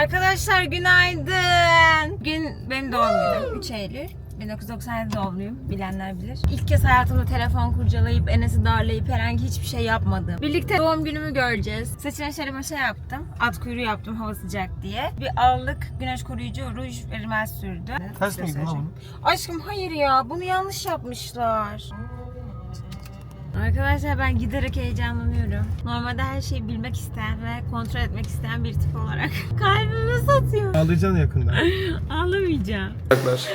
Arkadaşlar günaydın. Gün benim doğum günüm 3 Eylül. 1997 doğumluyum. Bilenler bilir. İlk kez hayatımda telefon kurcalayıp Enes'i darlayıp herhangi hiçbir şey yapmadım. Birlikte doğum günümü göreceğiz. Saçına şöyle şey yaptım. At kuyruğu yaptım hava sıcak diye. Bir allık güneş koruyucu ruj ve rimel sürdü. Ters miydi lan? Aşkım hayır ya bunu yanlış yapmışlar. Arkadaşlar ben giderek heyecanlanıyorum. Normalde her şeyi bilmek isteyen ve kontrol etmek isteyen bir tip olarak kalbimi satıyor. Ağlayacaksın yakında. Ağlamayacağım. Yaklaş.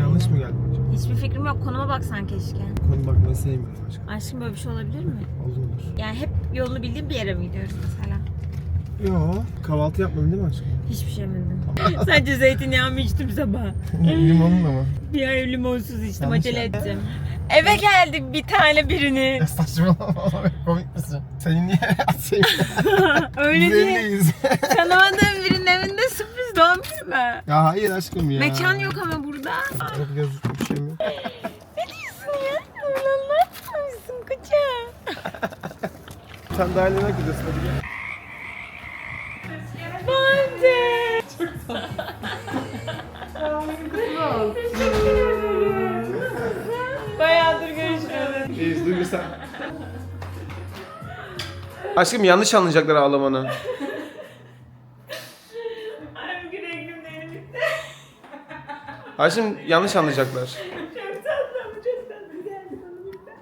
Yanlış mı geldi hocam? Hiçbir fikrim yok. Konuma baksan keşke. Konu bakmayı sevmiyorum aşkım. Aşkım böyle bir şey olabilir mi? Olur olur. Yani hep yolunu bildiğim bir yere mi gidiyoruz mesela? Yo kahvaltı yapmadın değil mi aşkım? Hiçbir şey yemedim. Sadece zeytinyağımı içtim sabah. Limonla mı? Bir ay limonsuz içtim. Yanlış Acele yaptın. ettim. Eve geldik bir tane birini. Ya saçmalama komik misin? Seni niye atayım? Öyle değil. Tanımadığım birinin evinde sürpriz doğum günü ya hayır aşkım ya. Mekan yok ama burada. Yok yazık bir şey mi? Ne diyorsun ya? Ulan ne yapıyorsun koçum? Sen daha eline gidiyorsun hadi gel. Bence. Bayağıdır görüşmüyoruz. İyiyiz duygu sen. Aşkım yanlış anlayacaklar ağlamanı. Ay bugün rengim değilim bitti. Aşkım yanlış anlayacaklar. Çok tatlı ama çok tatlı geldi bana bitti.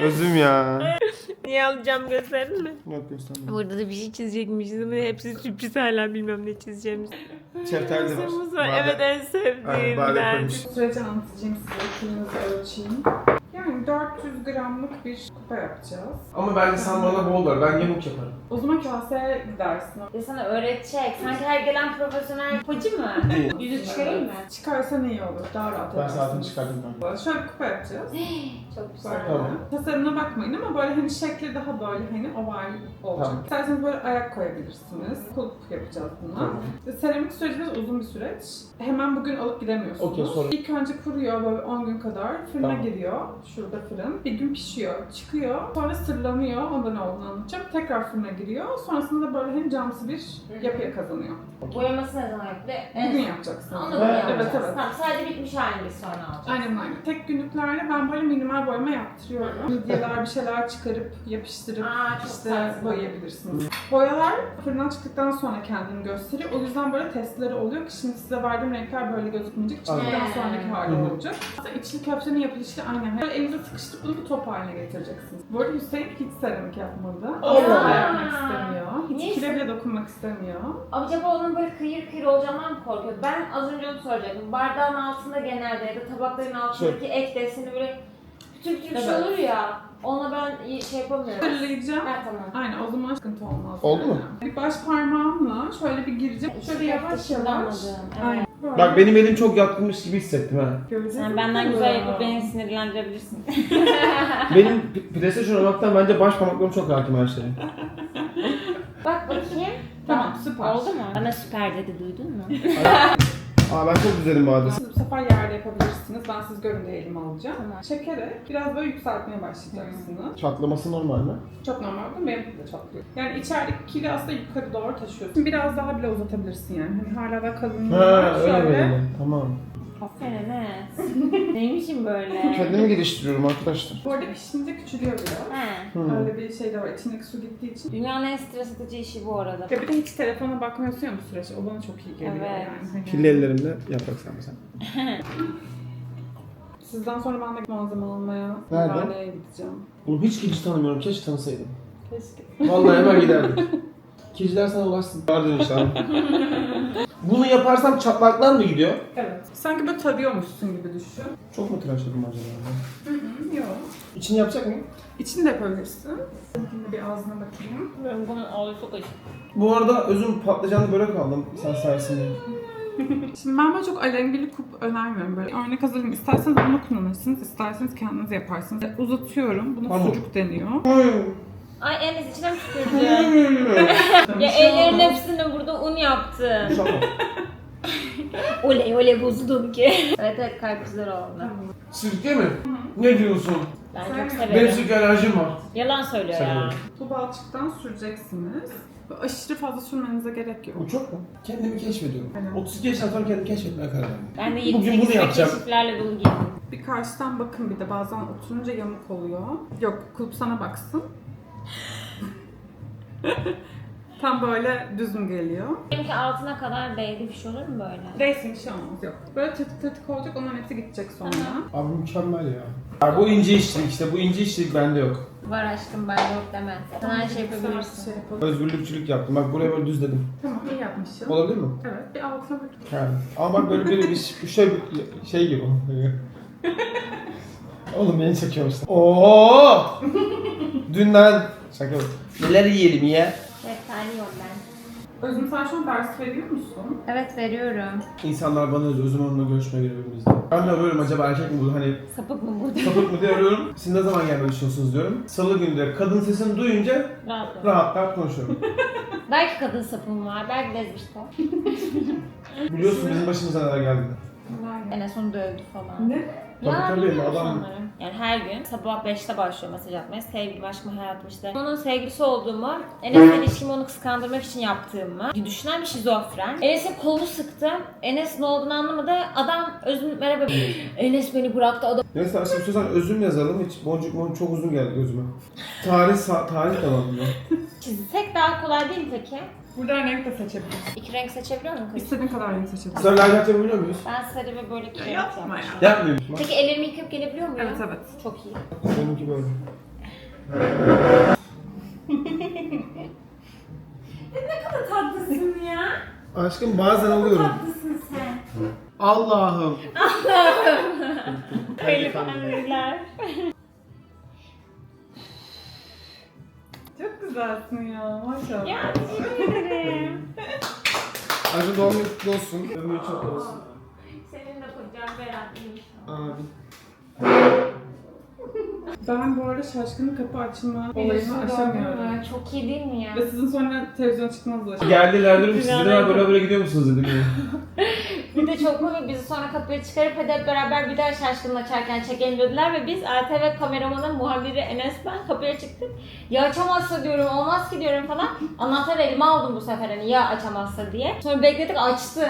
Özüm ya. Niye alacağım gösterin mi? Yok gösterme. Burada da bir şey çizecekmişiz ama hepsi sürpriz hala bilmem ne çizeceğimiz. Şeftali de var. Muz var. Badem. Evet en Aynen, badem koymuş. Süreci anlatacağım size. Kilinizi ölçeyim. Yani 400 gramlık bir kupa yapacağız. Ama bence sen bana bol ver. Ben yamuk yaparım. O zaman kaseye gidersin. Ya sana öğretecek. Sanki her gelen profesyonel hoca mı? Yüzü çıkarayım mı? Çıkarsan iyi olur. Daha rahat Ben edersin. saatini çıkardım ben. Şöyle bir kupa yapacağız. Çok güzel. Tamam. Tasarımına bakmayın ama böyle hani şekli daha böyle hani oval olacak. Tamam. İsterseniz böyle ayak koyabilirsiniz. Kulp yapacağız buna. Tamam. Seramik sürecimiz uzun bir süreç. Hemen bugün alıp gidemiyorsunuz. Okey, sorun. İlk önce kuruyor böyle 10 gün kadar. Fırına Tamam. giriyor. Şurada fırın. Bir gün pişiyor. Çıkıyor. Sonra sırlanıyor. Ondan ne olduğunu anlatacağım. Tekrar fırına giriyor. Sonrasında böyle hani camsı bir yapıya kazanıyor. Boyaması ne zaman yapıldı? Bugün yapacaksınız. Onu mu Evet, yapacağız? evet. Tamam sadece bitmiş halini biz sonra alacağız. Aynen aynen. Tek günlüklerde ben böyle minimal boyama yaptırıyorum. Midyeler bir şeyler çıkarıp yapıştırıp Aa, işte boyayabilirsiniz. Boyalar fırından çıktıktan sonra kendini gösteriyor. O yüzden böyle testleri oluyor ki şimdi size verdiğim renkler böyle gözükmeyecek. Çıktıktan sonraki hali olacak. Aslında içli köftenin yapılışı aynı. Böyle elinize sıkıştırıp bunu bir top haline getireceksiniz. Bu arada Hüseyin hiç seramik yapmadı. Allah Asla Allah. yapmak istemiyor. Hiç Niye kile bile dokunmak istemiyor. Acaba onun böyle kıyır kıyır olacağından mı korkuyor? Ben az önce onu soracaktım. Bardağın altında genelde ya da tabakların altındaki ek deseni böyle pütür bir şey Evet. olur ya. Ona ben şey yapamıyorum. Fırlayacağım. Ha tamam. Aynen o zaman sıkıntı olmaz. Oldu yani. mu? Bir baş parmağımla şöyle bir gireceğim. Şöyle yavaş yavaş. Anladım. Evet. Aynen. Böyle. Bak benim elim çok yatkınmış gibi hissettim ha. Göreceğiz Sen benden güzel yapıp beni sinirlendirebilirsin. Benim P- PlayStation oynamaktan bence baş parmaklarım çok hakim her şeye. Bak bakayım. Tamam, süper. Oldu mu? Bana süper dedi duydun mu? Aa ben çok güzelim bu arada. Siz bu sefer yerde yapabilirsiniz. Ben siz görün diye elime alacağım. Tamam. Çekerek biraz böyle yükseltmeye başlayacaksınız. Çatlaması normal mi? Çok normal değil mi? Benim de çatlıyor. Yani içerideki kili aslında yukarı doğru taşıyorsun. Biraz daha bile uzatabilirsin yani. Hani hala da kalınlığı Ha var. öyle Şöyle. böyle. Tamam. Aferin Enes. Neymişim böyle? Kendimi geliştiriyorum arkadaşlar. Bu arada pişince küçülüyor biraz. He. Hmm. Öyle bir şey de var. İçindeki su gittiği için. Dünyanın en stres atıcı işi bu arada. Ya bir de hiç telefona bakmıyorsun ya bu süreç. O bana çok iyi geliyor Evet. yani. Kirli ellerimle yaprak mesela. Sizden sonra ben de malzeme almaya Nerede? Ümraniye'ye gideceğim. Oğlum hiç kişi tanımıyorum. Keşke tanısaydım. Keşke. Vallahi hemen giderdim. Kişiler sana ulaşsın. Pardon işte. Bunu yaparsam çatlaklar mı gidiyor? Evet. Sanki böyle tarıyormuşsun gibi düşün. Çok mu tıraşladım acaba? Hı hı. Yok. İçini yapacak mıyım? İçini de yapabilirsin. Şimdi bir ağzına bakayım. Ben bunun ağzı çok acı. Bu arada özüm patlıcanlı börek aldım sen sayesinde. Şimdi ben böyle çok alengili kup önermiyorum. Böyle örnek hazırlayayım. İsterseniz bunu kullanırsınız, isterseniz kendiniz yaparsınız. Uzatıyorum. Buna Tamam. sucuk deniyor. Ay Enes içine mi tükürdün? ya ellerin hepsini burada un yaptın. Oley oley bozuldum ki. evet evet kalp güzel oldu. Sirke mi? Ne diyorsun? Ben çok severim. Benim çünkü alerjim var. Yalan söylüyor Sen ya. Bu balçıktan süreceksiniz. Aşırı fazla sürmenize gerek yok. Bu çok mu? Kendimi keşfediyorum. Aynen. 32 yaşından sonra kendimi keşfetmeye karar verdim. Ben de Bugün 28 bunu ve yapacağım. keşiflerle dolu giydim. Bir karşıdan bakın bir de bazen oturunca yamuk oluyor. Yok kulüp sana baksın. Tam böyle düz mü geliyor? Benimki altına kadar değdi bir şey olur mu böyle? Değilsin bir şey olmaz yok. Böyle tırtık tırtık olacak onların hepsi gidecek sonra. Abi mükemmel ya. ya. Bu ince işçilik işte bu ince işçilik bende yok. Var aşkım ben yok deme. Sen her şey yapabilirsin. Şey yapalım. Özgürlükçülük yaptım. Bak buraya böyle düzledim. Tamam iyi yapmışsın. Olabilir mi? Evet bir altına bir Yani. Ama bak böyle bir, bir, şey, şey gibi. Oğlum beni çekiyorsun. Oo! Dünden şaka yok. Neler yiyelim ya? Şeftali yiyorum ben. Özüm sen şu an ders veriyor musun? Evet veriyorum. İnsanlar bana özür, özüm onunla görüşmeye birbirimizle. Ben de arıyorum acaba erkek mi bu hani Sapık mı bu? sapık mı diye arıyorum. Siz ne zaman gelmeyi düşünüyorsunuz diyorum. Salı günü de kadın sesini duyunca Rahat ol. rahat rahat konuşuyorum. Belki kadın sapım var, belki lezbişte. Biliyorsun bizim başımıza neler geldi. Enes onu dövdü falan. Ne? Tabii, tabii, adam- onları. Yani her gün sabah 5'te başlıyor mesaj atmaya. Sevgilim, aşkım, hayatım işte. Onun sevgilisi olduğumu, Enes'le ilişkimi onu kıskandırmak için yaptığımı düşünen bir şizofren. Enes'in kolunu sıktı. Enes ne olduğunu anlamadı. Adam özüm merhaba. Enes beni bıraktı. Adam Neyse aşkım istiyorsan özüm yazalım. Hiç boncuk boncuk çok uzun geldi gözüme. Tarih, sa- tarih de var bunda. çizsek daha kolay değil mi peki? Buradan renk de seçebilirsin. İki renk seçebiliyor muyum kız? İstediğin kadar renk seçebilirsin. Sarı lacivert yapabiliyor muyuz? Ben sarı ve böyle iki renk Yapma ya. Yapmıyorum. Bak, Peki ellerimi yıkayıp gelebiliyor muyum? Evet evet. Çok iyi. Benimki böyle. Tatlısın ya. Aşkım bazen alıyorum. Tatlısın sen. Allah'ım. Elifler. Çok güzelsin ya maşallah. Ya teşekkür ederim. Acı doğum günü kutlu olsun. Ömrü çok olsun. Senin de kocan Berat inşallah. Abi. Ben bu arada şaşkın kapı açma olayını aşamıyorum. Çok iyi değil mi ya? Ve sizin sonra televizyona çıkmanızla Geldiler dedim siz Dünyadan de böyle böyle gidiyor musunuz dedim ya. Bir de çok komik bizi sonra kapıya çıkarıp hadi hep beraber bir daha şaşkınla açarken çekelim dediler ve biz ATV kameramanı muhabiri Enes ben kapıya çıktık. Ya açamazsa diyorum olmaz ki diyorum falan. Anahtarı elime aldım bu sefer hani ya açamazsa diye. Sonra bekledik açtı.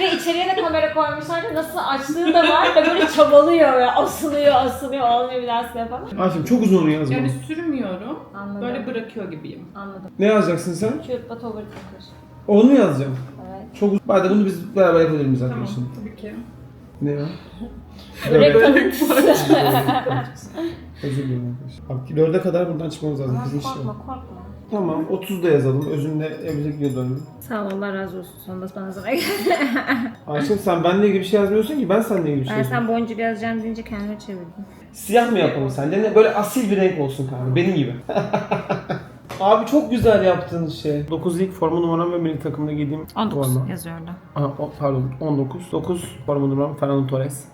ve içeriye de kamera koymuşlar nasıl açtığı da var ve böyle çabalıyor ya asılıyor asılıyor olmuyor bir daha falan. Aşkım çok uzun onu yazma. Yani sürmüyorum. Anladım. Böyle bırakıyor gibiyim. Anladım. Ne yazacaksın sen? Cute but overthinker. Onu mu yazacağım? Çok uzun. Hadi bunu biz beraber yapabilir miyiz Tamam arkadaşlar? tabii ki. Ne ya? Börek Dörde-. Özür dilerim arkadaşlar. Bak dörde kadar buradan çıkmamız lazım. Bizim korkma korkma. Tamam 30 da yazalım. Özünle evimize gidiyor dönelim. Sağ ol Allah razı olsun. Sonunda bana sana Aşkım sen benimle ilgili bir şey yazmıyorsun ki ben seninle ilgili bir şey Ben yazıyorum. sen boncuk yazacağım deyince kendime çevirdim. Siyah mı yapalım sence? Ne böyle asil bir renk olsun kanka benim gibi. Abi çok güzel yaptığınız şey. 9 ilk forma numaram ve milli takımda giydiğim forma. yazıyor orada. Aha, o- pardon 19. 9 forma numaram Fernando Torres.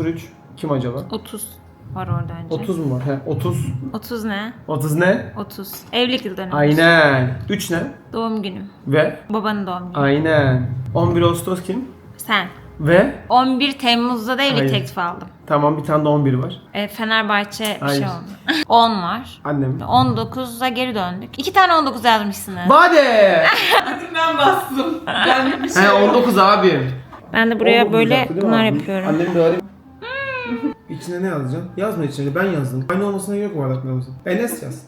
03 kim acaba? 30 var orada önce. 30 mu var? He 30. 30 ne? 30 ne? 30. Evlilik yıl dönümü. Aynen. 3 ne? Doğum günüm. Ve? Babanın doğum günü. Aynen. 11 Ağustos kim? Sen. Ve? 11 Temmuz'da da evlilik Hayır. teklifi aldım. Tamam bir tane de 11 var. E, Fenerbahçe bir Hayır. şey oldu. 10 var. Annem. 19'a geri döndük. İki tane 19 yazmışsınız. Bade! Hadinden bastım. Ben bir şey He yok. 19 abi. Ben de buraya 19 böyle değil mi bunlar abi? yapıyorum. Annemi de arayayım. İçine ne yazacağım? Yazma içine ben yazdım. Aynı olmasına gerek var aklımızın. Enes yaz.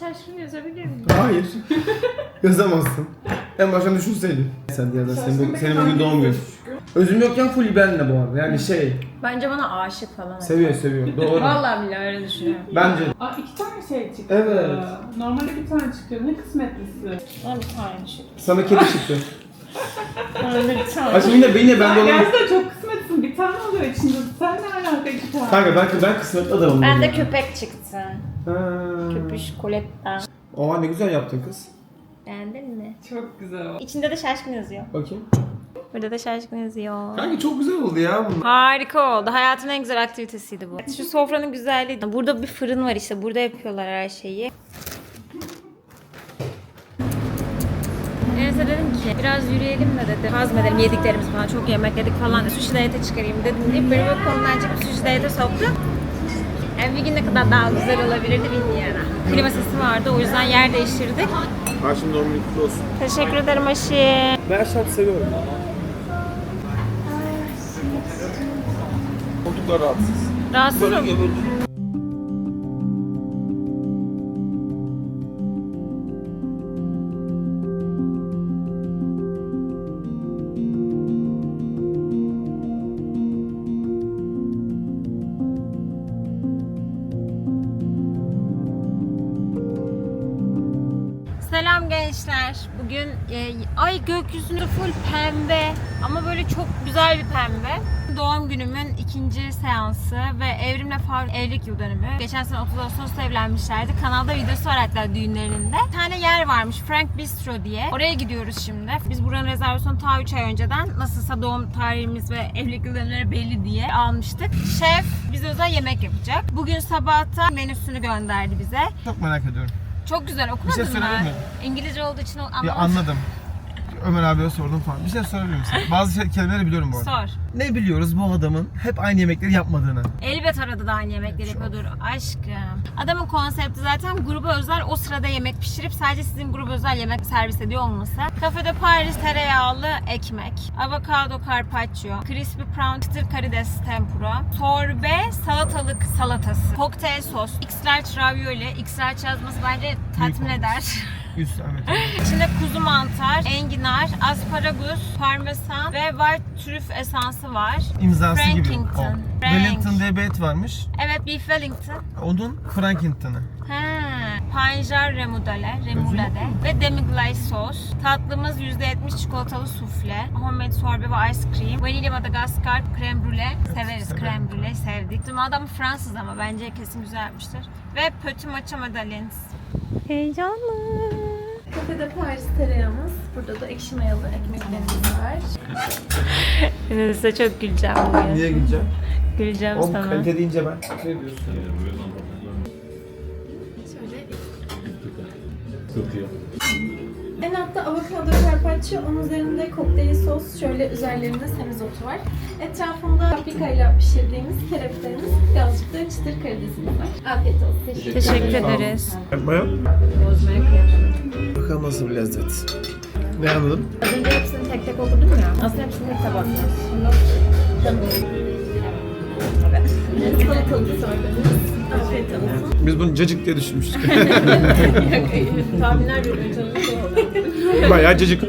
Şaşkın yazabilir miyim? Hayır. Yazamazsın. En baştan düşünseydin. Sen de yazarsın. Senin, bu- senin bugün doğum günün. Özüm yokken full benle bu arada. Yani şey, Bence bana aşık falan. seviyor seviyor. Doğru. Vallahi billahi öyle düşünüyorum. Bence. Aa iki tane şey çıktı. Evet. Normalde bir tane çıkıyor. Ne kısmetlisi. Bana bir tane çıktı. Sana kedi çıktı. Bana bir tane. Aşkım yine yine bende olan... Gerçekten çok kısmetsin. Bir tane oluyor içinde. Sen ne alaka iki tane? Kanka ben, ben kısmetli adamım. Ben de köpek çıktı. Ha. Köpüş Coletta. Oha ne güzel yaptın kız. Beğendin mi? Çok güzel o. İçinde de şaşkın yazıyor. Bakayım. Burada da şaşkın yazıyor. Kanka çok güzel oldu ya bunlar. Harika oldu. Hayatımın en güzel aktivitesiydi bu. Şu sofranın güzelliği. Burada bir fırın var işte. Burada yapıyorlar her şeyi. Enes'e dedim ki biraz yürüyelim de dedim. Hazmedelim yediklerimiz falan. Çok yemek yedik falan. Sushi diyete çıkarayım dedim deyip böyle konudan çıkıp sushi diyete soktu. Yani bir gün ne kadar daha güzel olabilirdi bilmiyorum. Klima sesi vardı o yüzden yer değiştirdik. Karşım doğum günü kutlu olsun. Teşekkür ederim Aşı. Ben şarkı seviyorum. Koltuklar rahatsız. Rahatsızım. gömüldü. Selam gençler. Bugün e, ay gökyüzünü full pembe ama böyle çok güzel bir pembe. Doğum günümün ikinci seansı ve Evrim'le Faruk evlilik yıl dönümü. Geçen sene 30 Ağustos'ta evlenmişlerdi. Kanalda videosu var hatta düğünlerinde. Bir tane yer varmış Frank Bistro diye. Oraya gidiyoruz şimdi. Biz buranın rezervasyonu ta 3 ay önceden nasılsa doğum tarihimiz ve evlilik yıl dönümleri belli diye almıştık. Şef bize özel yemek yapacak. Bugün sabahta menüsünü gönderdi bize. Çok merak ediyorum. Çok güzel okumadın Bir şey mı? İngilizce olduğu için anlamadım. Ya anladım. Ömer abiye sordum falan. Bir şey sorabilir misin? Bazı şey, kelimeleri biliyorum bu arada. Sor. Ne biliyoruz bu adamın hep aynı yemekleri yapmadığını? Elbet arada da aynı yemekleri yapıyordur. Aşkım. Adamın konsepti zaten gruba özel o sırada yemek pişirip sadece sizin gruba özel yemek servis ediyor olması. Kafede Paris tereyağlı ekmek, avokado carpaccio, crispy prawn çıtır karides tempura, sorbe salatalık salatası, kokteyl sos, x-large ravioli, x-large yazması bence tatmin eder. Üst evet. İçinde kuzu mantar, enginar, asparagus, parmesan ve white trüf esansı var. İmzası gibi. Frankington. O. Frank. Wellington diye bir et varmış. Evet beef wellington. Onun Frankington'ı. Ha, panjar remoulade, remoulade ve demi-glace sos. Tatlımız %70 çikolatalı sufle, homemade sorbe ve ice cream, vanilya madagaskar, krem brûlée. Severiz severim. krem brûlée, sevdik. Bizim adam Fransız ama bence kesin güzel yapmıştır. Ve petit matcha madalens. Heyecanlı. Kafede Paris tereyağımız. Burada da ekşi mayalı ekmeklerimiz var. Size çok güleceğim bugün. Niye gideceğim? Güleceğim Oğlum sana. kalite deyince ben. Ne diyorsun? Şöyle Çok iyi. en altta avokado carpaccio, onun üzerinde kokteyl sos, şöyle üzerlerinde semizotu var. Etrafında paprikayla pişirdiğimiz kerevizlerimiz, birazcık da çıtır karidesimiz var. Afiyet olsun. Teşekkür Teşekkür ederiz. Yapmaya. Bozmaya kıyamam. Bakalım nasıl bir lezzet. Ne anladın? Az önce hepsini tek tek okudum ya. Aslında hepsini tek. Afiyet olsun. Biz bunu cacık diye düşünmüştük. Tahminler birbirine çalışıyor. Bayağı cacık.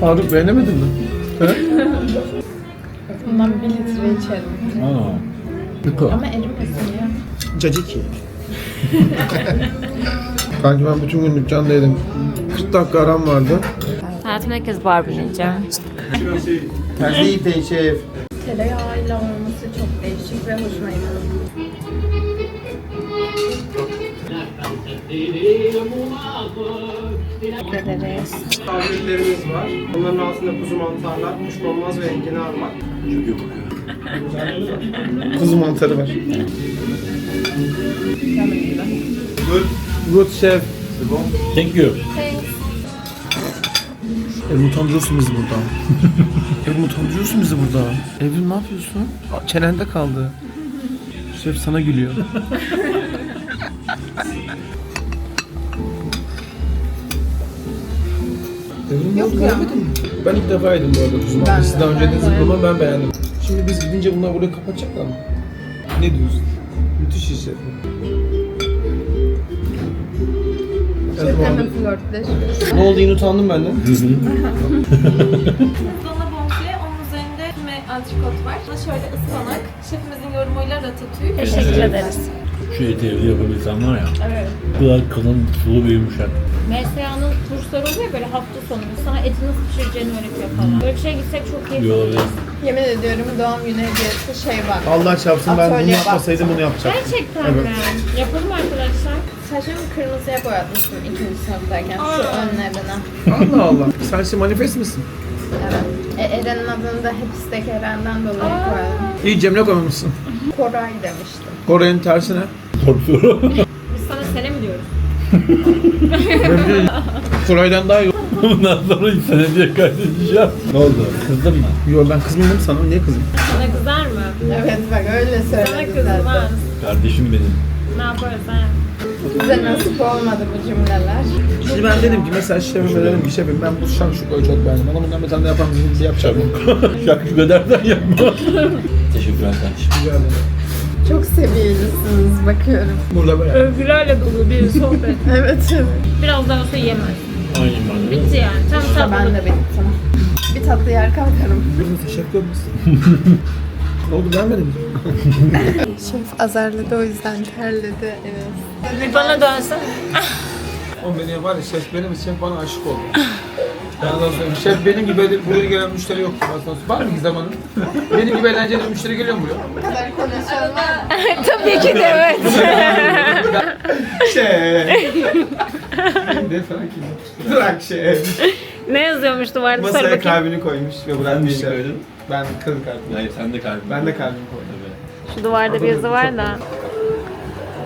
Faruk beğenemedin mi? Bundan bir litre içerim. Aa. Ama erimesin ya. Cacık ye. Kanki ben bütün gün dükkandaydım. 40 dakika aram vardı. Hayatımda ilk kez barbun yiyeceğim. Terzi yiyin şef. Tereyağıyla olması çok değişik ve hoşuma gitti. Teşekkür ederiz. Tabirlerimiz var. Onların altında kuzu mantarlar, kuşkonmaz ve enginar var. Çok iyi kokuyor. Kuzu mantarı var. Good, good chef. Thank you. Evrim utandırıyorsun bizi burada. Evrim utandırıyorsun bizi burada. Evrim ne yapıyorsun? Çenende kaldı. Şef sana gülüyor. Evrim yok ya. Ben ilk defa yedim bu arada kuzu mantarı. Siz daha önce yediniz ama ben beğendim. Şimdi biz gidince bunlar burayı kapatacaklar mı? Ne diyorsun? Müthiş iş şef. Evet, bu arada- ne oldu yine utandım benden. Dana bonfile, onun üzerinde füme antrikot var. Burada şöyle ıspanak, şefimizin yorumuyla ratatouille. Teşekkür ederiz. Şu eti evde yapabilsem var ya. Evet. Bu kadar kalın, sulu bir yumuşak. Mesleğanın kursları oluyor böyle hafta sonu. Sana eti nasıl pişireceğini öğretiyor falan. Böyle bir şeye gitsek çok iyi. İyi olabilir. Yemin ediyorum doğum günü hediyesi şey var. Allah çarpsın ben bunu Atölye yapmasaydım bunu yapacaktım. Gerçekten Evet. mi? Yapalım arkadaşlar. Saçımı kırmızıya boyatmıştım ikinci sınıftayken şu önlerine. Allah Allah. Sen şimdi manifest misin? Evet. E, Eren'in adını da hepstek Eren'den dolayı koydum. İyi Cemre koymamışsın. Koray demiştim. Kore'nin tersine. Korktu. Koray'dan daha iyi. Bundan sonra hiç sene diye kaydedeceğim. Ne oldu? Kızdın mı? Yo ben kızmadım sana. Niye kızım? Sana kızar mı? Evet bak öyle Sana söyledi kızmaz. zaten. Kardeşim benim. Ne yaparsan yap. Bize nasip olmadı bu cümleler. Şimdi ben dedim ki mesela şefime dedim ki şefim ben bu şakşukayı çok beğendim. Bana bundan bir tane yapar mısınız? Bir yapacağım. Şakşuk edersen yapma. Teşekkürler kardeşim. Rica ederim. Çok seviyelisiniz bakıyorum. Burada böyle. Övgülerle dolu bir sohbet. Evet evet. Biraz daha olsa yemez. Aynen ben de. Bitti yani. Tam tatlı. ben de bittim. Bir tatlı yer kalkarım. Buyurun teşekkür ne oldu beğenmedin mi? Şef azarladı o yüzden terledi. Evet. Bir bana dönsen. Oğlum beni var ya şef benim şef bana aşık oldu. Ben sana söyleyeyim. Şef benim gibi böyle buraya gelen müşteri yok. Ben sana söyleyeyim. Var mı Gizem Hanım? Benim gibi eğlenceli bir müşteri geliyor mu buraya? Bu kadar mı? Tabii ki de evet. Şef. ne falan ki? Bırak şef. ne yazıyormuş duvarda Masaya bakayım. kalbini koymuş ve bırakmış koydun? Ben kırık kalbim. Hayır sen de kalbim. Ben de kalbimi koydum. Şu duvarda bir yazı var da.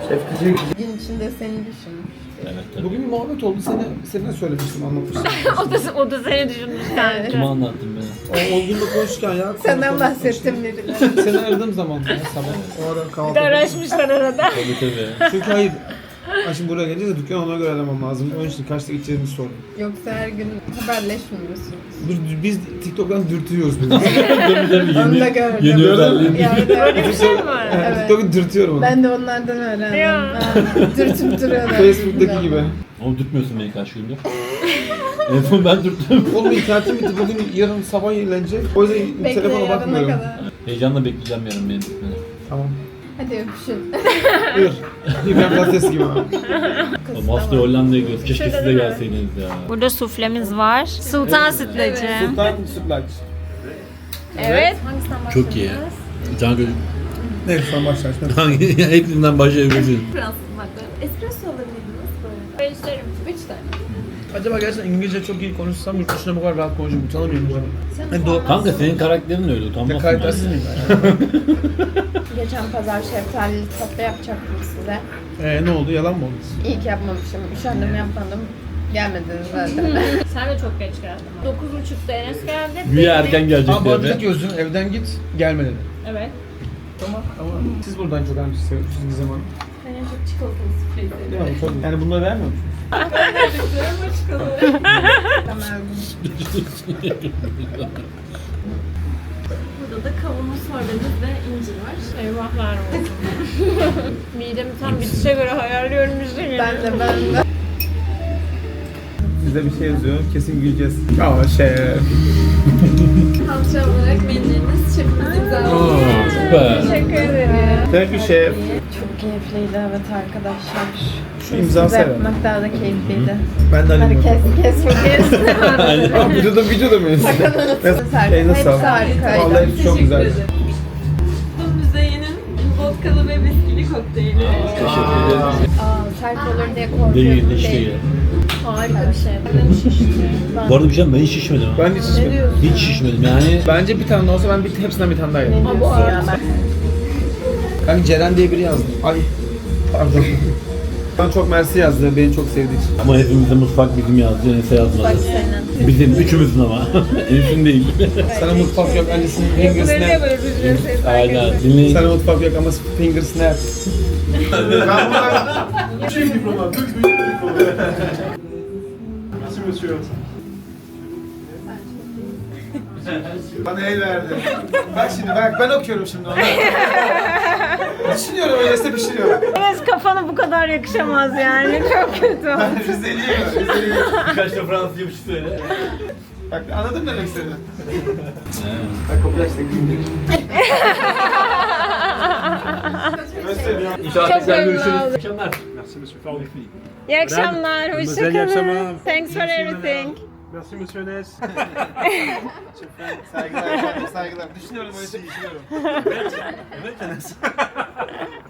Şef diyecek Gün içinde seni düşünmüş. Evet tabii. Bugün bir muhabbet oldu. Seni, seninle söylemiştim, anlatmıştım. o da, o da seni düşünmüş kanka. Kime anlattın beni? o, o gün de konuşurken ya. Senden bahsettim biriyle. Seni aradığım zaman ya sabah. O ara Bir de araşmışlar arada. Tabii tabii. Çünkü hayır. Ha şimdi buraya geleceğiz de dükkanı ona göre aramam lazım. İçin kaçta gideceğimizi sorun. Yoksa her gün haberleşmiyorsunuz. Dur, biz TikTok'tan dürtüyoruz biz. tabii tabii Onu da yeni, gördüm. yeni özelliğim. Yani Öyle bir şey mi var? Evet. TikTok'u dürtüyorum onu. Ben de onlardan öğrendim. Ya. Ha, Dürtüp duruyorlar. Facebook'taki gibi. Oğlum dürtmüyorsun beni kaç gündür. en son ben dürttüm. Oğlum internetim bitti. Bugün yarın sabah yenilenecek. O yüzden Bekle telefona yarına bakmıyorum. kadar. Heyecanla bekleyeceğim yarın beni dürtmeni. Tamam. Hadi öpüşün. Buyur. İbrahim Patates gibi. Oğlum Aslı Hollanda'ya gidiyoruz. Keşke siz de gelseydiniz ya. Burada suflemiz var. Sultan sütlacı. Sultan sütlaç. Evet. Hangisinden Çok iyi. Bir tane böyle... Ne sen başla. Hangi? Hepsinden başlayabilirsin. Fransız bakları. Espresso alabilirdiniz böyle. Ben isterim. Üç tane. Acaba gerçekten İngilizce çok iyi konuşsam yurt dışında bu kadar rahat konuşurum. Utanamıyorum canım. Sen do- Kanka senin karakterin öyle Ne utanmazsın. yani. mıyım ben? Geçen pazar şeftalili tatlı yapacaktım size. Eee ne oldu? Yalan mı oldu? İyi ki yapmamışım. Üşendim yapmadım. Gelmediniz zaten. Sen de çok geç geldin. 9.30'da Enes geldi. Güya erken gelecek bu arada dedi. gözün evden git gelme dedi. Evet. Tamam ama siz buradan çok Gizem Hanım? Ben en çok çikolatalı sufle Değil mi? Çok Yani bunları vermiyor musunuz? Burada da kavunlu sorbemiz ve incir var. Eyvahlar olsun. Midemi tam bitişe göre ayarlıyorum üzerine. Ben de ben de. Size bir şey yazıyor. Kesin güleceğiz. Aa şef. Hamsi olarak menüleriniz şefimiz imzaladı. Süper. Teşekkür ederim. Thank you şef. Çok keyifliydi evet arkadaşlar. Şu imza Size sever. yapmak daha da keyifliydi. Ben de Hadi alayım. kes kes bu kes. Aa videoda videoda mıyız? Eline Hepsi sağlık. harikaydı. Vallahi hepsi çok güzel. Bu müzeyenin vodkalı ve viskili kokteyli. Teşekkür ederim. Aa, sert olur diye korkuyordum. Değil, hiç değil. Harika bir şey. Ben şişti. Bu arada bir şey ben hiç şişmedim. ha. Ben hiç Ne içmedim. diyorsun? Hiç şişmedim yani. Bence bir tane de olsa ben bir, hepsinden bir tane daha. Ne diyorsun ya ben? Kanka Ceren diye biri yazdı. Ay pardon. Bana çok mersi yazdı. Beni çok sevdiği için. Ama hepimizde mutfak bizim yazdı. Enes'e yazmadı. Bak senin. Bizim üçümüzün ama. Enes'in değil. Sana mutfak yok annesinin finger snap. böyle bir ses. Aynen. Dinleyin. Sana mutfak yok ama finger snap. ben buna... Bana el verdi. Bak şimdi bak ben okuyorum şimdi onu. Düşünüyorum öyleyse pişiriyorum. Enes kafana bu kadar yakışamaz yani. Çok kötü. Ben Rizeliyim ben Rizeliyim. Birkaç da Fransızca bir şey söyle. Bak anladın mı demek istediğimi? Bak tekniği. İnşallah Çok memnun oldum. Akşamlar. Merci, monsieur Farlifi. İyi akşamlar. Hoşçakalın. Thanks for everything. Merci, monsieur Nes. Saygılar, saygılar. Düşünüyorum öyle şey düşünüyorum. Evet, Enes.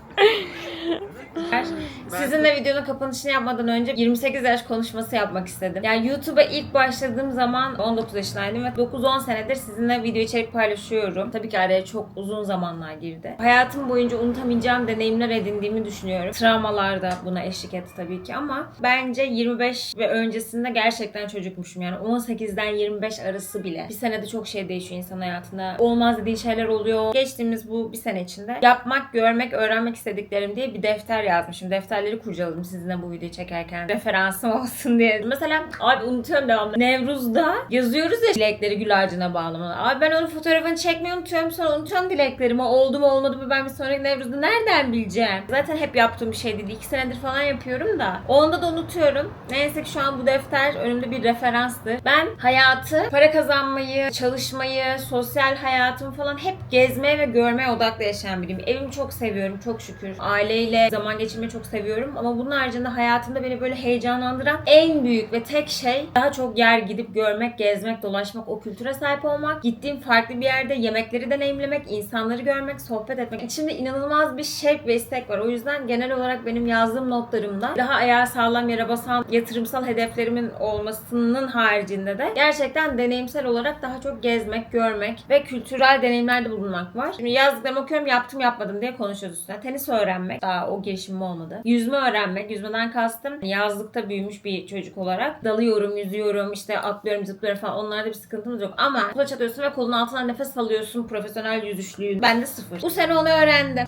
Sizinle videonun kapanışını yapmadan önce 28 yaş konuşması yapmak istedim. Yani YouTube'a ilk başladığım zaman 19 yaşındaydım ve 9-10 senedir sizinle video içerik paylaşıyorum. Tabii ki araya çok uzun zamanlar girdi. Hayatım boyunca unutamayacağım deneyimler edindiğimi düşünüyorum. Travmalar da buna eşlik etti tabii ki ama bence 25 ve öncesinde gerçekten çocukmuşum. Yani 18'den 25 arası bile. Bir senede çok şey değişiyor insan hayatında. Olmaz dediği şeyler oluyor. Geçtiğimiz bu bir sene içinde yapmak, görmek, öğrenmek istediklerim diye bir defter yazmışım. Defterleri kurcaladım sizinle bu videoyu çekerken. Referansım olsun diye. Mesela abi unutuyorum devamlı. Nevruz'da yazıyoruz ya dilekleri gül ağacına bağlamalı. Abi ben onun fotoğrafını çekmeyi unutuyorum. Sonra unutuyorum dileklerimi. Oldu mu olmadı mı ben bir sonraki Nevruz'da nereden bileceğim? Zaten hep yaptığım bir şey değil. İki senedir falan yapıyorum da. Onda da unutuyorum. Neyse ki şu an bu defter önümde bir referanstı. Ben hayatı, para kazanmayı, çalışmayı, sosyal hayatımı falan hep gezmeye ve görmeye odaklı yaşayan biriyim. Evimi çok seviyorum çok şükür. Aileyle zaman geçirmeyi çok seviyorum. Ama bunun haricinde hayatımda beni böyle heyecanlandıran en büyük ve tek şey daha çok yer gidip görmek, gezmek, dolaşmak, o kültüre sahip olmak. Gittiğim farklı bir yerde yemekleri deneyimlemek, insanları görmek, sohbet etmek. İçimde inanılmaz bir şevk ve istek var. O yüzden genel olarak benim yazdığım notlarımda daha ayağı sağlam yere basan yatırımsal hedeflerimin olmasının haricinde de gerçekten deneyimsel olarak daha çok gezmek, görmek ve kültürel deneyimlerde bulunmak var. Şimdi yazdıklarımı okuyorum yaptım yapmadım diye konuşuyoruz üstüne. Tenis öğrenmek daha o girişimim olmadı. Yüzme öğrenmek. Yüzmeden kastım yazlıkta büyümüş bir çocuk olarak. Dalıyorum, yüzüyorum, işte atlıyorum, zıplıyorum falan. Onlarda bir sıkıntımız yok. Ama kulaç atıyorsun ve kolun altına nefes alıyorsun. Profesyonel yüzüşlüğü. Bende sıfır. Bu sene onu öğrendim.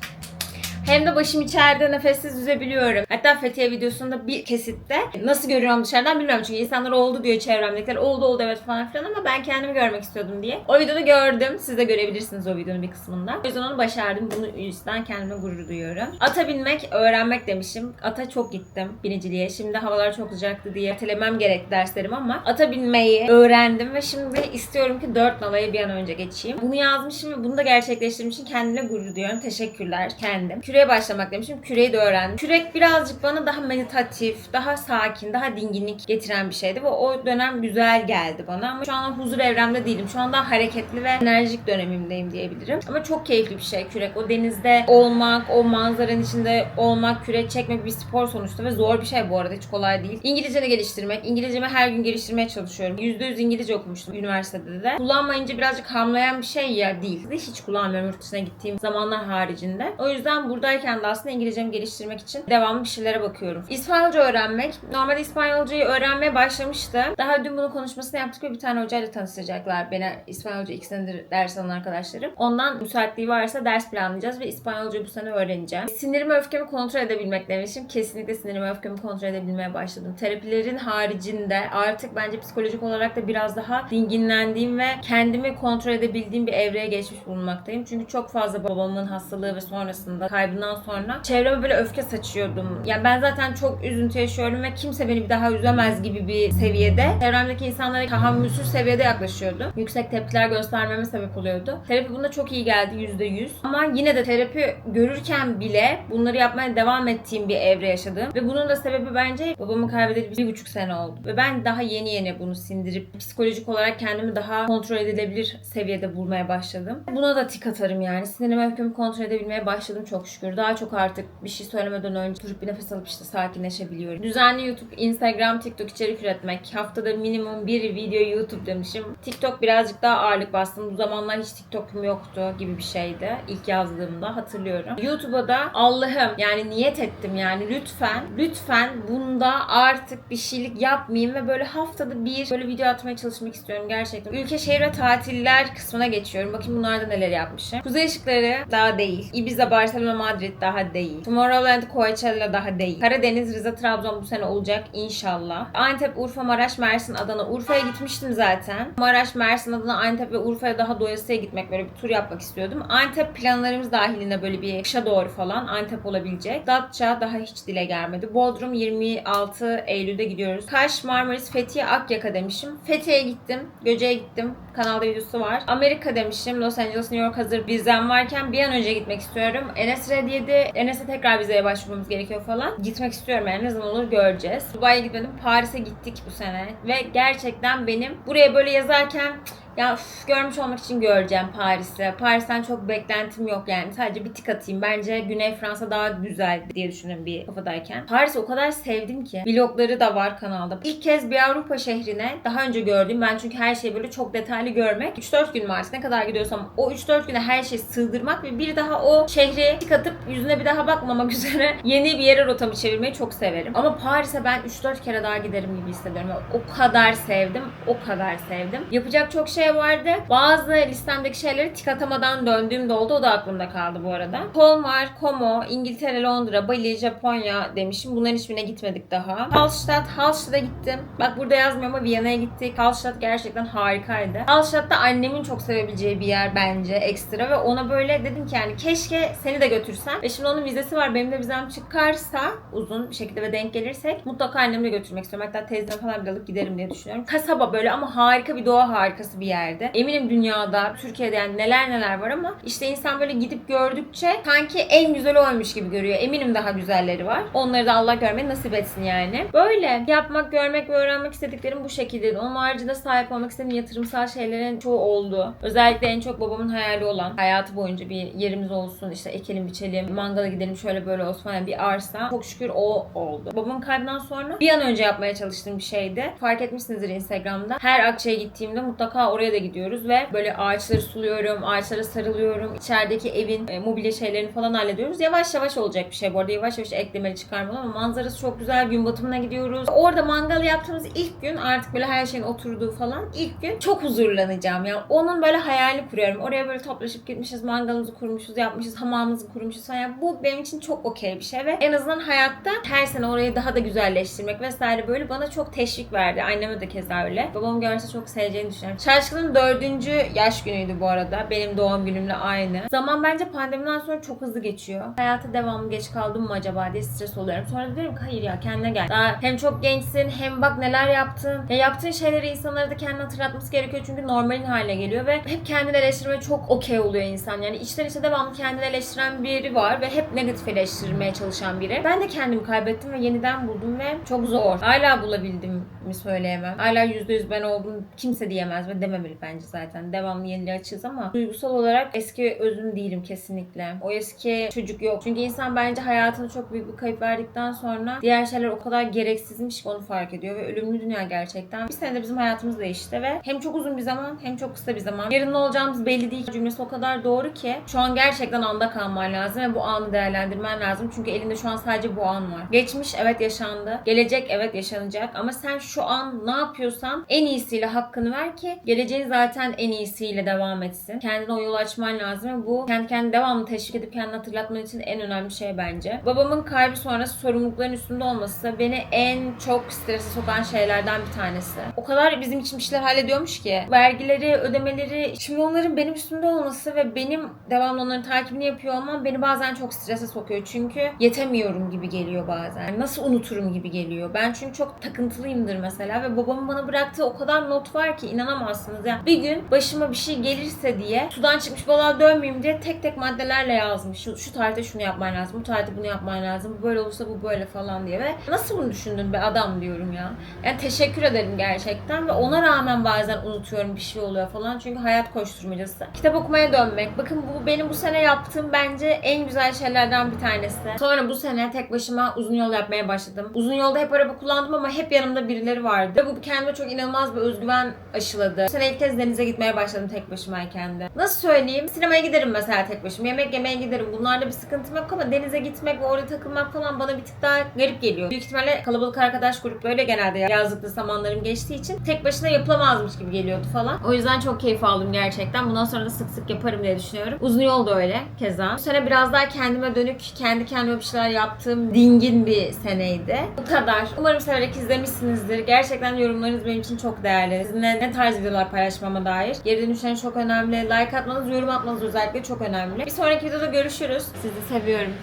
Hem de başım içeride nefessiz yüzebiliyorum. Hatta Fethiye videosunda bir kesitte nasıl görüyorum dışarıdan bilmiyorum çünkü insanlar oldu diyor çevremdekiler. Oldu oldu evet falan filan ama ben kendimi görmek istiyordum diye. O videoda gördüm. Siz de görebilirsiniz o videonun bir kısmında. O yüzden onu başardım. Bunu yüzden kendime gurur duyuyorum. Ata binmek, öğrenmek demişim. Ata çok gittim biniciliğe. Şimdi havalar çok sıcaktı diye ertelemem gerek derslerim ama ata binmeyi öğrendim ve şimdi istiyorum ki 4 nalayı bir an önce geçeyim. Bunu yazmışım ve bunu da gerçekleştirdiğim için kendime gurur duyuyorum. Teşekkürler kendim. Küreye başlamak demişim. Küreyi de öğrendim. Kürek birazcık bana daha meditatif, daha sakin, daha dinginlik getiren bir şeydi ve o dönem güzel geldi bana ama şu an huzur evremde değilim. Şu an daha hareketli ve enerjik dönemimdeyim diyebilirim. Ama çok keyifli bir şey kürek. O denizde olmak, o manzaranın içinde olmak, kürek çekmek bir spor sonuçta ve zor bir şey bu arada. Hiç kolay değil. İngilizce geliştirmek. İngilizcemi her gün geliştirmeye çalışıyorum. %100 İngilizce okumuştum üniversitede de. Kullanmayınca birazcık hamlayan bir şey ya değil. Hiç kullanmıyorum yurt dışına gittiğim zamanlar haricinde. O yüzden buradayken de aslında İngilizcemi geliştirmek için devamlı bir şeylere bakıyorum. İspanyolca öğrenmek. Normalde İspanyolcayı öğrenmeye başlamıştım. Daha dün bunu konuşmasını yaptık ve bir tane hocayla tanıştıracaklar. Beni İspanyolca iki senedir ders alan arkadaşlarım. Ondan müsaitliği varsa ders planlayacağız ve İspanyolcayı bu sene öğreneceğim. Sinirimi öfkemi kontrol edebilmek demişim. Kesinlikle sinirimi öfkemi kontrol edebilmeye başladım. Terapilerin haricinde artık bence psikolojik olarak da biraz daha dinginlendiğim ve kendimi kontrol edebildiğim bir evreye geçmiş bulunmaktayım. Çünkü çok fazla babamın hastalığı ve sonrasında kaybından sonra çevreme böyle öfke saçıyordum. Yani ben zaten çok üzüntü yaşıyorum ve kimse beni bir daha üzemez gibi bir seviyede. Çevremdeki insanlara tahammülsüz seviyede yaklaşıyordum. Yüksek tepkiler göstermeme sebep oluyordu. Terapi bunda çok iyi geldi %100. Ama yine de terapi görürken bile bunları yapmaya devam ettiğim bir evre yaşadım. Ve bunun da sebebi bence babamı kaybedeli bir buçuk sene oldu. Ve ben daha yeni yeni bunu sindirip psikolojik olarak kendimi daha kontrol edilebilir seviyede bulmaya başladım. Buna da tik atarım yani. Sinirimi öfkemi kontrol edebilmeye başladım çok şükür. Daha çok artık bir şey söylemeden önce durup bir nefes alıp işte sakinleşebiliyorum. Düzenli YouTube, Instagram, TikTok içerik üretmek. Haftada minimum bir video YouTube demişim. TikTok birazcık daha ağırlık bastım. Bu zamanlar hiç TikTok'um yoktu gibi bir şeydi. İlk yazdığımda hatırlıyorum. YouTube'a da Allah'ım yani niyet ettim yani lütfen lütfen bunda artık bir şeylik yapmayayım ve böyle haftada bir böyle video atmaya çalışmak istiyorum gerçekten. Ülke, şehir ve tatiller kısmına geçiyorum. Bakayım bunlarda neler yapmışım. Kuzey ışıkları daha değil. Ibiza, Barcelona, Madrid daha değil. Tomorrowland, Coachella daha değil. Karadeniz, Rize, Trabzon bu sene olacak inşallah. Antep, Urfa, Maraş, Mersin, Adana. Urfa'ya gitmiştim zaten. Maraş, Mersin, Adana, Antep ve Urfa'ya daha doyasıya gitmek böyle bir tur yapmak istiyordum. Antep planlarımız dahilinde böyle bir kışa doğru falan Antep olabilecek. Datça daha hiç dile gelmedi. Bodrum 26 Eylül'de gidiyoruz. Kaş, Marmaris, Fethiye, Akyaka demişim. Fethiye'ye gittim. Göce'ye gittim. Kanalda videosu var. Amerika demişim. Los Angeles, New York hazır vizem varken bir an önce gitmek istiyorum. Enes reddiydi. Enes'e tekrar vizeye başvurmamız gerekiyor falan. Gitmek istiyorum yani ne zaman olur göreceğiz. Dubai'ye gitmedim. Paris'e gittik bu sene. Ve gerçekten benim buraya böyle yazarken "Cık, Ya üf, görmüş olmak için göreceğim Paris'i. Paris'ten çok beklentim yok yani. Sadece bir tık atayım. Bence Güney Fransa daha güzel diye düşünün bir kafadayken. Paris'i o kadar sevdim ki. Vlogları da var kanalda. İlk kez bir Avrupa şehrine daha önce gördüm. Ben çünkü her şeyi böyle çok detaylı görmek. 3-4 gün var. Ne kadar gidiyorsam o 3-4 güne her şeyi sığdırmak ve bir daha o şehri tık atıp yüzüne bir daha bakmamak üzere yeni bir yere rotamı çevirmeyi çok severim. Ama Paris'e ben 3-4 kere daha giderim gibi hissediyorum. O kadar sevdim. O kadar sevdim. Yapacak çok şey vardı. Bazı listemdeki şeyleri tik atamadan döndüğüm oldu. O da aklımda kaldı bu arada. Colmar, Como, İngiltere, Londra, Bali, Japonya demişim. Bunların hiçbirine gitmedik daha. Hallstatt, Hallstatt'a gittim. Bak burada yazmıyor ama Viyana'ya gittik. Hallstatt gerçekten harikaydı. Hallstatt'ta annemin çok sevebileceği bir yer bence ekstra ve ona böyle dedim ki yani keşke seni de götürsem. Ve şimdi onun vizesi var. Benim de vizem çıkarsa uzun bir şekilde ve denk gelirsek mutlaka annemi de götürmek istiyorum. Hatta teyzemi falan bile alıp giderim diye düşünüyorum. Kasaba böyle ama harika bir doğa harikası bir yerde. Eminim dünyada, Türkiye'de yani neler neler var ama işte insan böyle gidip gördükçe sanki en güzel oymuş gibi görüyor. Eminim daha güzelleri var. Onları da Allah görmeyi nasip etsin yani. Böyle yapmak, görmek ve öğrenmek istediklerim bu şekildeydi. Onun haricinde sahip olmak istediğim yatırımsal şeylerin çoğu oldu. Özellikle en çok babamın hayali olan hayatı boyunca bir yerimiz olsun, işte ekelim biçelim, mangala gidelim şöyle böyle olsun falan bir arsa. Çok şükür o oldu. Babamın kaybından sonra bir an önce yapmaya çalıştığım bir şeydi. Fark etmişsinizdir Instagram'da. Her Akça'ya gittiğimde mutlaka oraya da gidiyoruz ve böyle ağaçları suluyorum, ağaçlara sarılıyorum. İçerideki evin e, mobilya şeylerini falan hallediyoruz. Yavaş yavaş olacak bir şey bu arada. Yavaş yavaş eklemeli çıkarmalı ama manzarası çok güzel. Gün batımına gidiyoruz. Orada mangal yaptığımız ilk gün artık böyle her şeyin oturduğu falan ilk gün çok huzurlanacağım. Yani onun böyle hayalini kuruyorum. Oraya böyle toplaşıp gitmişiz, mangalımızı kurmuşuz, yapmışız, hamamımızı kurmuşuz falan. Yani bu benim için çok okey bir şey ve en azından hayatta her sene orayı daha da güzelleştirmek vesaire böyle bana çok teşvik verdi. Anneme de keza öyle. Babam görse çok seveceğini düşünüyorum. Şaşkın'ın dördüncü yaş günüydü bu arada. Benim doğum günümle aynı. Zaman bence pandemiden sonra çok hızlı geçiyor. Hayata devamlı geç kaldım mı acaba diye stres oluyorum. Sonra diyorum ki hayır ya kendine gel. Daha hem çok gençsin hem bak neler yaptın. Ya yaptığın şeyleri insanlara da kendine hatırlatması gerekiyor çünkü normalin haline geliyor ve hep kendini eleştirmeye çok okey oluyor insan. Yani içten içe devamlı kendini eleştiren biri var ve hep negatif eleştirmeye çalışan biri. Ben de kendimi kaybettim ve yeniden buldum ve çok zor. Hala bulabildim mi söyleyemem. Hala %100 ben oldum kimse diyemez ve dememeli bence zaten. Devamlı yeniliğe açığız ama duygusal olarak eski özüm değilim kesinlikle. O eski çocuk yok. Çünkü insan bence hayatını çok büyük bir kayıp verdikten sonra diğer şeyler o kadar gereksizmiş ki onu fark ediyor ve ölümlü dünya gerçekten. Bir senede bizim hayatımız değişti ve hem çok uzun bir zaman hem çok kısa bir zaman. Yarın ne olacağımız belli değil. Cümlesi o kadar doğru ki şu an gerçekten anda kalman lazım ve bu anı değerlendirmen lazım. Çünkü elinde şu an sadece bu an var. Geçmiş evet yaşandı. Gelecek evet yaşanacak ama sen şu an ne yapıyorsan en iyisiyle hakkını ver ki geleceğin zaten en iyisiyle devam etsin. Kendine o yolu açman lazım bu kendi kendine devamlı teşvik edip kendini hatırlatman için en önemli şey bence. Babamın kaybı sonrası sorumlulukların üstünde olması beni en çok strese sokan şeylerden bir tanesi. O kadar bizim için bir şeyler hallediyormuş ki. Vergileri, ödemeleri, şimdi onların benim üstümde olması ve benim devamlı onların takibini yapıyor olmam beni bazen çok strese sokuyor. Çünkü yetemiyorum gibi geliyor bazen. Nasıl unuturum gibi geliyor. Ben çünkü çok takıntılıyımdır mesela ve babamın bana bıraktığı o kadar not var ki inanamazsınız. Yani bir gün başıma bir şey gelirse diye sudan çıkmış balığa dönmeyeyim diye tek tek maddelerle yazmış. Şu, şu tarihte şunu yapman lazım, bu tarihte bunu yapman lazım, bu böyle olursa bu böyle falan diye ve nasıl bunu düşündün be adam diyorum ya. Yani teşekkür ederim gerçekten ve ona rağmen bazen unutuyorum bir şey oluyor falan çünkü hayat koşturmacası. Kitap okumaya dönmek. Bakın bu benim bu sene yaptığım bence en güzel şeylerden bir tanesi. Sonra bu sene tek başıma uzun yol yapmaya başladım. Uzun yolda hep araba kullandım ama hep yanımda birileri vardı. Ve bu kendime çok inanılmaz bir özgüven aşıladı. Bu ilk kez denize gitmeye başladım tek başımayken de. Nasıl söyleyeyim? Sinemaya giderim mesela tek başıma. Yemek yemeye giderim. Bunlarda bir sıkıntım yok ama denize gitmek ve orada takılmak falan bana bir tık daha garip geliyor. Büyük ihtimalle kalabalık arkadaş gruplarıyla genelde yazlıklı zamanlarım geçtiği için tek başına yapılamazmış gibi geliyordu falan. O yüzden çok keyif aldım gerçekten. Bundan sonra da sık sık yaparım diye düşünüyorum. Uzun yol da öyle keza. Bu sene biraz daha kendime dönük, kendi kendime bir şeyler yaptığım dingin bir seneydi. Bu kadar. Umarım severek izlemişsinizdir. Gerçekten yorumlarınız benim için çok değerli. Sizinle ne tarz videolar paylaşmama dair. Geri dönüşleriniz çok önemli. Like atmanız, yorum atmanız özellikle çok önemli. Bir sonraki videoda görüşürüz. Sizi seviyorum.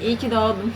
İyi ki doğdum.